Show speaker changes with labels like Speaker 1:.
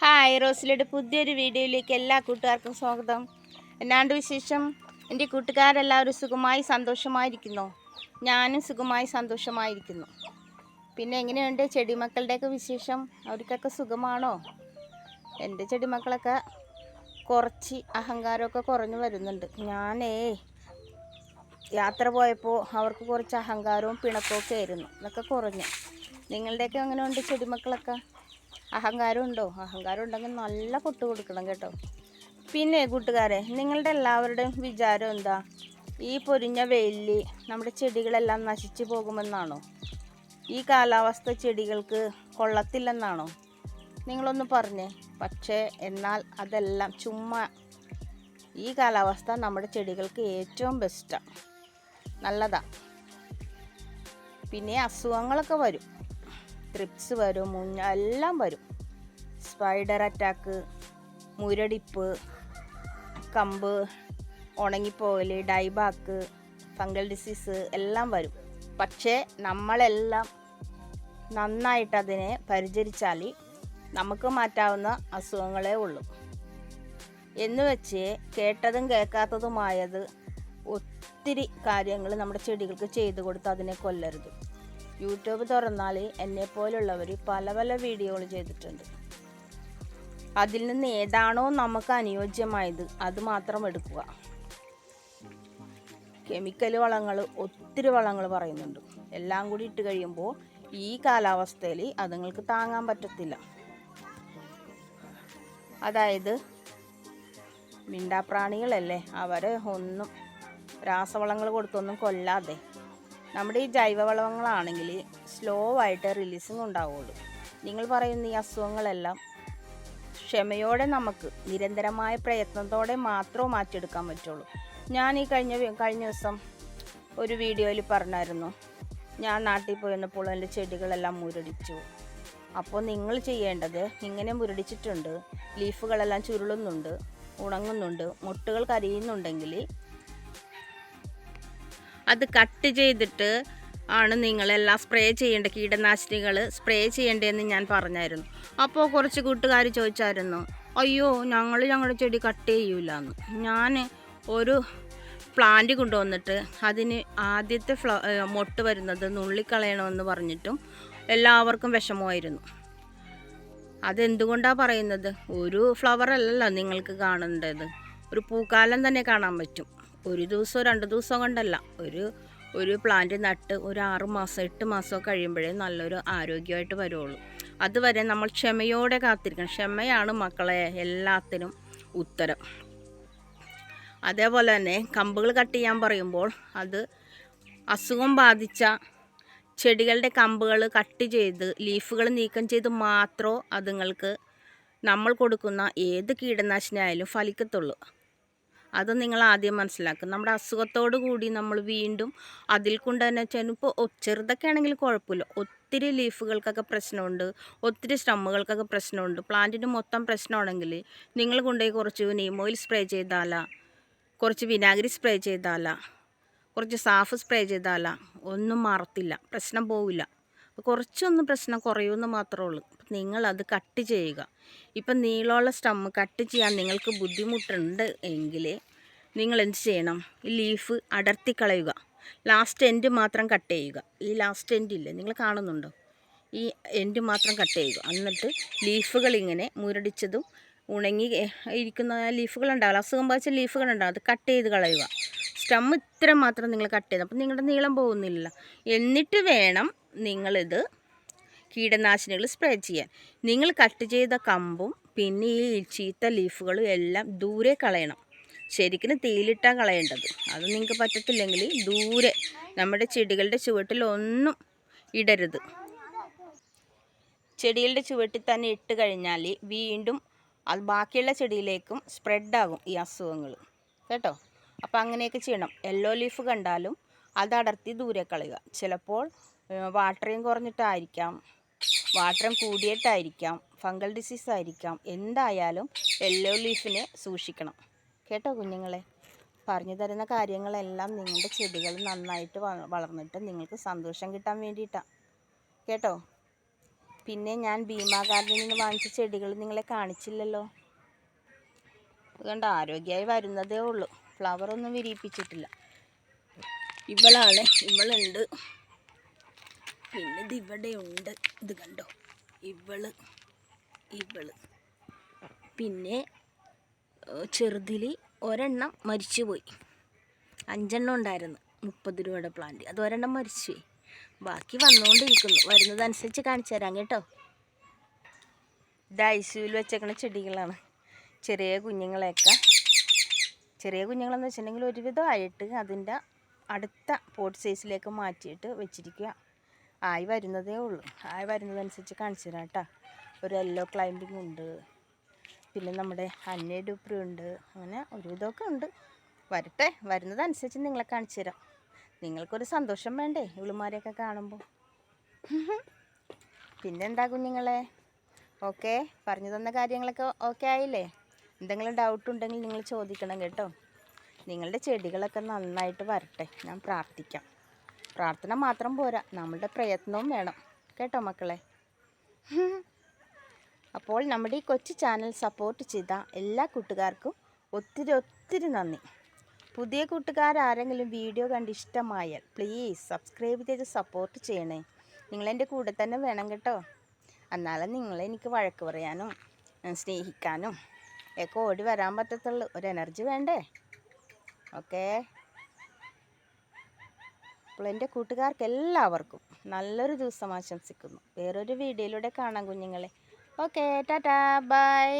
Speaker 1: Hi റോസിലയുടെ പുതിയൊരു വീഡിയോയിലേക്ക് എല്ലാ കൂട്ടുകാർക്കും സ്വാഗതം. എന്നാണ്ട് വിശേഷം? എന്റെ കൂട്ടുകാരെല്ലാവരും സുഖമായി സന്തോഷമായിരിക്കുന്നു. ഞാനും സുഖമായി സന്തോഷമായിരിക്കുന്നു. പിന്നെ എങ്ങനെയുണ്ട് ചെടിമക്കളുടെയൊക്കെ വിശേഷം? അവർക്കൊക്കെ സുഖമാണോ? എന്റെ ചെടിമക്കളൊക്കെ കുറച്ച് അഹങ്കാരമൊക്കെ കുറഞ്ഞു വരുന്നുണ്ട്. ഞാനേ യാത്ര പോയപ്പോൾ അവർക്ക് കുറച്ച് അഹങ്കാരവും പിണക്കമൊക്കെ ആയിരുന്നു. അതൊക്കെ കുറഞ്ഞു. നിങ്ങളുടെയൊക്കെ എങ്ങനെയുണ്ട് ചെടിമക്കളൊക്കെ? അഹങ്കാരം ഉണ്ടോ അഹങ്കാരം ഉണ്ടെങ്കിൽ നല്ല കൊട്ട് കൊടുക്കണം കേട്ടോ. പിന്നെ കൂട്ടുകാരെ നിങ്ങളുടെ എല്ലാവരുടെയും വിചാരം എന്താ? ഈ പൊരിഞ്ഞ വെയിലിൽ നമ്മുടെ ചെടികളെല്ലാം നശിച്ചു പോകുമെന്നാണോ? ഈ കാലാവസ്ഥ ചെടികൾക്ക് കൊള്ളത്തില്ലെന്നാണോ? നിങ്ങളൊന്ന് പറഞ്ഞേ. പക്ഷേ എന്നാൽ അതെല്ലാം ചുമ്മാ ഈ കാലാവസ്ഥ നമ്മുടെ ചെടികൾക്ക് ഏറ്റവും ബെസ്റ്റാണ് നല്ലതാണ് പിന്നെ അസുഖങ്ങളൊക്കെ വരും. ട്രിപ്സ് വരും മുഞ്ഞ എല്ലാം വരും. സ്പൈഡർ അറ്റാക്ക് മുരടിപ്പ് കമ്പ് ഉണങ്ങിപ്പോകൽ ഡൈബാക്ക് ഫംഗൽ ഡിസീസ് എല്ലാം വരും. പക്ഷേ നമ്മളെല്ലാം നന്നായിട്ട് അതിനെ പരിചരിച്ചാൽ നമുക്ക് മാറ്റാവുന്ന അസുഖങ്ങളേ ഉള്ളൂ. എന്ന് വെച്ച് കേട്ടതും കേൾക്കാത്തതുമായത് ഒത്തിരി കാര്യങ്ങൾ നമ്മുടെ ചെടികൾക്ക് ചെയ്തു കൊടുത്ത് അതിനെ കൊല്ലരുത്. യൂട്യൂബ് തുറന്നാൽ എന്നെപ്പോലുള്ളവർ പല പല വീഡിയോകൾ ചെയ്തിട്ടുണ്ട്. അതിൽ നിന്ന് ഏതാണോ നമുക്ക് അനുയോജ്യമായത് അത് മാത്രം എടുക്കുക. കെമിക്കൽ വളങ്ങൾ ഒത്തിരി വളങ്ങൾ പറയുന്നുണ്ട്. എല്ലാം കൂടി ഇട്ട് കഴിയുമ്പോൾ ഈ കാലാവസ്ഥയിൽ അതുങ്ങൾക്ക് താങ്ങാൻ പറ്റത്തില്ല. അതായത് മിണ്ടാപ്രാണികളല്ലേ? അവരെ ഒന്നും രാസവളങ്ങൾ കൊടുത്തൊന്നും കൊല്ലാതെ നമ്മുടെ ഈ ജൈവവളങ്ങളാണെങ്കിൽ സ്ലോ ആയിട്ട് റിലീസിങ് ഉണ്ടാവുള്ളൂ. നിങ്ങൾ പറയുന്ന ഈ അസുഖങ്ങളെല്ലാം ക്ഷമയോടെ നമുക്ക് നിരന്തരമായ പ്രയത്നത്തോടെ മാത്രമേ മാറ്റിയെടുക്കാൻ പറ്റുള്ളൂ. ഞാൻ ഈ കഴിഞ്ഞ കഴിഞ്ഞ ദിവസം ഒരു വീഡിയോയിൽ പറഞ്ഞായിരുന്നു ഞാൻ നാട്ടിൽ പോയിരുന്നപ്പോൾ എന്റെ ചെടികളെല്ലാം മുരടിച്ചു. അപ്പോൾ നിങ്ങൾ ചെയ്യേണ്ടത് ഇങ്ങനെ മുരടിച്ചിട്ടുണ്ട് ലീഫുകളെല്ലാം ചുരുളുന്നുണ്ട് ഉണങ്ങുന്നുണ്ട് മുട്ടുകൾ കരിയുന്നുണ്ടെങ്കിൽ അത് കട്ട് ചെയ്തിട്ട് ആണ് നിങ്ങളെല്ലാം സ്പ്രേ ചെയ്യേണ്ട കീടനാശിനികൾ സ്പ്രേ ചെയ്യേണ്ടതെന്ന് ഞാൻ പറഞ്ഞായിരുന്നു. അപ്പോൾ കുറച്ച് കൂട്ടുകാർ ചോദിച്ചായിരുന്നു അയ്യോ ഞങ്ങൾ ഞങ്ങളുടെ ചെടി കട്ട് ചെയ്യൂല എന്ന് ഞാൻ ഒരു പ്ലാന്റ് കൊണ്ടുവന്നിട്ട് അതിന് ആദ്യത്തെ ഫ്ല മൊട്ട് വരുന്നത് നുള്ളിക്കളയണമെന്ന് പറഞ്ഞിട്ടും എല്ലാവർക്കും വിഷമമായിരുന്നു. അതെന്തുകൊണ്ടാണ് പറയുന്നത്? ഒരു ഫ്ലവർ അല്ലല്ലോ നിങ്ങൾക്ക് കാണേണ്ടത്. ഒരു പൂക്കാലം തന്നെ കാണാൻ പറ്റും. ഒരു ദിവസമോ രണ്ട് ദിവസമോ കൊണ്ടല്ല. ഒരു ഒരു പ്ലാന്റ് നട്ട് ഒരു ആറ് മാസം എട്ട് മാസം കഴിയുമ്പോഴേ നല്ലൊരു ആരോഗ്യമായിട്ട് വരുള്ളൂ അതുവരെ നമ്മൾ ക്ഷമയോടെ കാത്തിരിക്കണം. ക്ഷമയാണ് മക്കളെ എല്ലാത്തിനും ഉത്തരം. അതേപോലെ തന്നെ കമ്പുകൾ കട്ട് ചെയ്യാൻ പറയുമ്പോൾ അത് അസുഖം ബാധിച്ച ചെടികളുടെ കമ്പുകൾ കട്ട് ചെയ്ത് ലീഫുകൾ നീക്കം ചെയ്ത് മാത്രമേ അതുങ്ങൾക്ക് നമ്മൾ കൊടുക്കുന്ന ഏത് കീടനാശിനി ആയാലും ഫലിക്കത്തുള്ളൂ. അത് നിങ്ങൾ ആദ്യം മനസ്സിലാക്കും നമ്മുടെ അസുഖത്തോടു കൂടി നമ്മൾ വീണ്ടും അതിൽ കൊണ്ട് തന്നെ ചിലപ്പോൾ ചെറുതൊക്കെ ആണെങ്കിൽ കുഴപ്പമില്ല. ഒത്തിരി ലീഫുകൾക്കൊക്കെ പ്രശ്നമുണ്ട്. ഒത്തിരി സ്റ്റമ്മുകൾക്കൊക്കെ പ്രശ്നമുണ്ട്. പ്ലാന്റിന് മൊത്തം പ്രശ്നമാണെങ്കിൽ നിങ്ങൾ കൊണ്ടുപോയി കുറച്ച് നീം ഓയിൽ സ്പ്രേ ചെയ്താലാ കുറച്ച് വിനാഗിരി സ്പ്രേ ചെയ്താലാ കുറച്ച് സാഫ് സ്പ്രേ ചെയ്താലാ ഒന്നും മാറത്തില്ല. പ്രശ്നം പോവില്ല. കുറച്ചൊന്ന് പ്രശ്നം കുറയുമെന്ന് മാത്രമേ ഉള്ളൂ. നിങ്ങളത് കട്ട് ചെയ്യുക. ഇപ്പം നീളമുള്ള സ്റ്റമ്മ് കട്ട് ചെയ്യാൻ നിങ്ങൾക്ക് ബുദ്ധിമുട്ടുണ്ട് എങ്കിൽ നിങ്ങൾ എന്ത് ചെയ്യണം? ഈ ലീഫ് അടർത്തി കളയുക. ലാസ്റ്റ് എൻഡ് മാത്രം കട്ട് ചെയ്യുക. ഈ ലാസ്റ്റ് എൻഡ് ഇല്ലേ? നിങ്ങൾ കാണുന്നുണ്ടോ? ഈ എൻഡ് മാത്രം കട്ട് ചെയ്യുക. എന്നിട്ട് ലീഫുകൾ ഇങ്ങനെ മുരടിച്ചതും ഉണങ്ങി ഇരിക്കുന്ന ലീഫുകൾ ഉണ്ടാവില്ല അസുഖം ബാധിച്ച ലീഫുകൾ ഉണ്ടാവും അത് കട്ട് ചെയ്ത് കളയുക. സ്റ്റം ഇത്ര മാത്രം നിങ്ങൾ കട്ട് ചെയ്ത് അപ്പം നിങ്ങളുടെ നീളം പോകുന്നില്ല എന്നിട്ട് വേണം നിങ്ങളിത് കീടനാശിനികൾ സ്പ്രേ ചെയ്യാൻ. നിങ്ങൾ കട്ട് ചെയ്ത കമ്പും പിന്നെ ഈ ചീത്ത ലീഫുകളും എല്ലാം ദൂരെ കളയണം. ശരിക്കും തീയിലിട്ടാണ് കളയേണ്ടത്. അത് നിങ്ങൾക്ക് പറ്റത്തില്ലെങ്കിൽ ദൂരെ നമ്മുടെ ചെടികളുടെ ചുവട്ടിൽ ഒന്നും ഇടരുത്. ചെടികളുടെ ചുവട്ടിൽ തന്നെ ഇട്ട് കഴിഞ്ഞാൽ വീണ്ടും അത് ബാക്കിയുള്ള ചെടിയിലേക്കും സ്പ്രെഡാകും ഈ അസുഖങ്ങൾ. കേട്ടോ? അപ്പോൾ അങ്ങനെയൊക്കെ ചെയ്യണം. യെല്ലോ ലീഫ് കണ്ടാലും അത് അടർത്തി ദൂരെ കളയുക. ചിലപ്പോൾ വാട്ടറിങ് കുറഞ്ഞിട്ടായിരിക്കാം. വാട്ടറും കൂടിയിട്ടായിരിക്കാം ഫംഗൽ ഡിസീസ് ആയിരിക്കാം. എന്തായാലും യെല്ലോ ലീഫിനെ സൂക്ഷിക്കണം. കേട്ടോ കുഞ്ഞുങ്ങളെ? പറഞ്ഞു തരുന്ന കാര്യങ്ങളെല്ലാം നിങ്ങളുടെ ചെടികൾ നന്നായിട്ട് വളർന്നിട്ട് നിങ്ങൾക്ക് സന്തോഷം കിട്ടാൻ വേണ്ടിയിട്ടാണ് കേട്ടോ? പിന്നെ ഞാൻ ഭീമാ ഗാർഡനിൽ നിന്ന് വാങ്ങിച്ച ചെടികൾ നിങ്ങളെ കാണിച്ചില്ലല്ലോ. അതുകൊണ്ട് ആരോഗ്യമായി വരുന്നതേ ഉള്ളൂ. ഫ്ലവറൊന്നും വിരിയിപ്പിച്ചിട്ടില്ല. ഇവളാണ് ഇവളുണ്ട്. പിന്നെ ഇത് ഇവിടെ ഉണ്ട്. ഇത് കണ്ടോ? ഇവൾ ഇവൾ. പിന്നെ ചെറുതിൽ ഒരെണ്ണം മരിച്ചു മരിച്ചുപോയി. അഞ്ചെണ്ണം ഉണ്ടായിരുന്നു മുപ്പത് രൂപയുടെ പ്ലാന്റ് അത് ഒരെണ്ണം മരിച്ചുപോയി ബാക്കി വന്നുകൊണ്ടിരിക്കുന്നു വരുന്നതനുസരിച്ച് കാണിച്ചു തരാം കേട്ടോ. ഇത് വെച്ചേക്കണ ചെടികളാണ്. ചെറിയ കുഞ്ഞുങ്ങളെയൊക്കെ. ചെറിയ കുഞ്ഞുങ്ങളെന്ന് വെച്ചിട്ടുണ്ടെങ്കിൽ ഒരുവിധമായിട്ട് അതിന്റെ അടുത്ത പോട്ട് സൈസിലേക്ക് മാറ്റിയിട്ട് വെച്ചിരിക്കുക. ആയി വരുന്നതേ ഉള്ളൂ. ആയി വരുന്നതനുസരിച്ച് കാണിച്ചു തരാം കേട്ടോ. ഒരു യെല്ലോ ക്ലൈമ്പിംഗ് ഉണ്ട്. പിന്നെ നമ്മുടെ അന്നേ ഡൂപ്രി ഉണ്ട്. അങ്ങനെ ഒരുവിധമൊക്കെ ഉണ്ട്. വരട്ടെ വരുന്നതനുസരിച്ച് നിങ്ങളെ കാണിച്ചു തരാം. നിങ്ങൾക്കൊരു സന്തോഷം വേണ്ടേ ഇവളുമാരെയൊക്കെ കാണുമ്പോൾ? പിന്നെന്താ കുഞ്ഞുങ്ങളെ? ഓക്കെ പറഞ്ഞു തന്ന കാര്യങ്ങളൊക്കെ ഓക്കെ ആയില്ലേ? എന്തെങ്കിലും ഡൗട്ട് ഉണ്ടെങ്കിൽ നിങ്ങൾ ചോദിക്കണം കേട്ടോ. നിങ്ങളുടെ ചെടികളൊക്കെ നന്നായിട്ട് വരട്ടെ. ഞാൻ പ്രാർത്ഥിക്കാം. പ്രാർത്ഥന മാത്രം പോരാ. നമ്മളുടെ പ്രയത്നവും വേണം. കേട്ടോ മക്കളെ? അപ്പോൾ നമ്മുടെ ഈ കൊച്ചു ചാനൽ സപ്പോർട്ട് ചെയ്ത എല്ലാ കൂട്ടുകാർക്കും ഒത്തിരി ഒത്തിരി നന്ദി. പുതിയ കൂട്ടുകാരാരെങ്കിലും വീഡിയോ കണ്ട് ഇഷ്ടമായാൽ പ്ലീസ് സബ്സ്ക്രൈബ് ചെയ്ത് സപ്പോർട്ട് ചെയ്യണേ. നിങ്ങളെന്റെ കൂടെ തന്നെ വേണം കേട്ടോ. എന്നാലും നിങ്ങളെനിക്ക് വഴക്ക് പറയാനും സ്നേഹിക്കാനും ഒക്കെ ഓടി വരാൻ പറ്റത്തുള്ളൂ. ഒരു എനർജി വേണ്ടേ? ഓക്കേ അപ്പോൾ എന്റെ കൂട്ടുകാർക്ക് എല്ലാവർക്കും നല്ലൊരു ദിവസം ആശംസിക്കുന്നു. വേറൊരു വീഡിയോയിലൂടെ കാണാം കുഞ്ഞുങ്ങളെ. Okay tata bye.